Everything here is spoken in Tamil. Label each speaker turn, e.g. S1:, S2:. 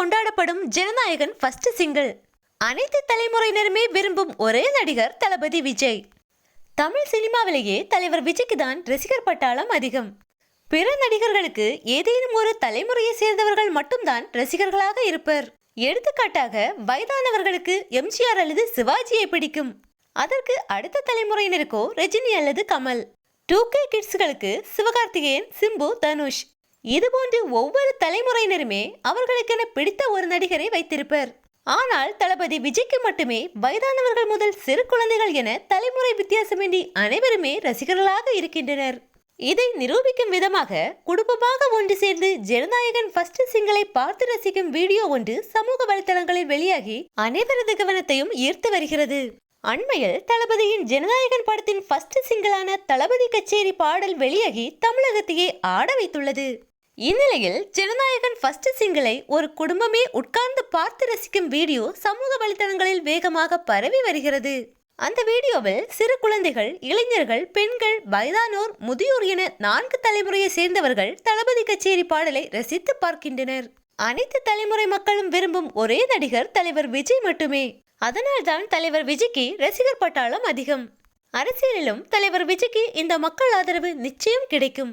S1: கொண்டாடப்படும் ஜனநாயகன் ஃபர்ஸ்ட் சிங்கிள் அனைத்து தலைமுறையினருமே விரும்பும் ஒரே நடிகர் தளபதி விஜய். தமிழ் சினிமாவிலேயே தலைவர் விஜய்க்கு தான் ரசிகர் பட்டாளம் அதிகம். பிற நடிகர்களுக்கு ஏதேனும் ஒரு தலைமுறையை சேர்ந்தவர்கள் மட்டும்தான் ரசிகர்களாக இருப்பர். எடுத்துக்காட்டாக வயதானவர்களுக்கு எம்ஜிஆர் அல்லது சிவாஜியை பிடிக்கும். அதற்கு அடுத்த தலைமுறையினருக்கோ ரஜினி அல்லது கமல். டூ கே கிட்ஸ்களுக்கு சிவகார்த்திகேயன் சிம்பு தனுஷ். இதுபோன்று ஒவ்வொரு தலைமுறையினருமே அவர்களுக்கென பிடித்த ஒரு நடிகரை வைத்திருப்பர். ஆனால் தளபதி விஜய்க்கு மட்டுமே வயதானவர்கள் முதல் சிறு குழந்தைகள் என தலைமுறை வித்தியாசமின்றி அனைவருமே ரசிகர்களாக இருக்கின்றனர். இதை நிரூபிக்கும் விதமாக குடும்பமாக ஒன்று சேர்ந்து ஜனநாயகன் ஃபர்ஸ்ட் சிங்களை பார்த்து ரசிக்கும் வீடியோ ஒன்று சமூக வலைதளங்களில் வெளியாகி அனைவரது கவனத்தையும் ஈர்த்து வருகிறது. அண்மையில் தளபதியின் ஜனநாயகன் படத்தின் ஃபர்ஸ்ட் சிங்கிளான தளபதி கச்சேரி பாடல் வெளியாகி தமிழகத்தையே ஆட வைத்துள்ளது. இந்நிலையில் ஜனநாயகன் ஃபர்ஸ்ட் சிங்கிளை ஒரு குடும்பமே உட்கார்ந்து பார்த்து ரசிக்கும் வீடியோ சமூக வலைதளங்களில் வேகமாக பரவி வருகிறது. அந்த வீடியோவில் சிறு குழந்தைகள் இளைஞர்கள் பெண்கள் வயதானோர் முதியோர் என நான்கு தலைமுறையை சேர்ந்தவர்கள் தளபதி கச்சேரி பாடலை ரசித்து பார்க்கின்றனர். அனைத்து தலைமுறை மக்களும் விரும்பும் ஒரே நடிகர் தலைவர் விஜய் மட்டுமே. அதனால்தான் தலைவர் விஜய்க்கு ரசிகர் பட்டாளம் அதிகம். அரசியலிலும் தலைவர் விஜய்க்கு இந்த மக்கள் ஆதரவு நிச்சயம் கிடைக்கும்.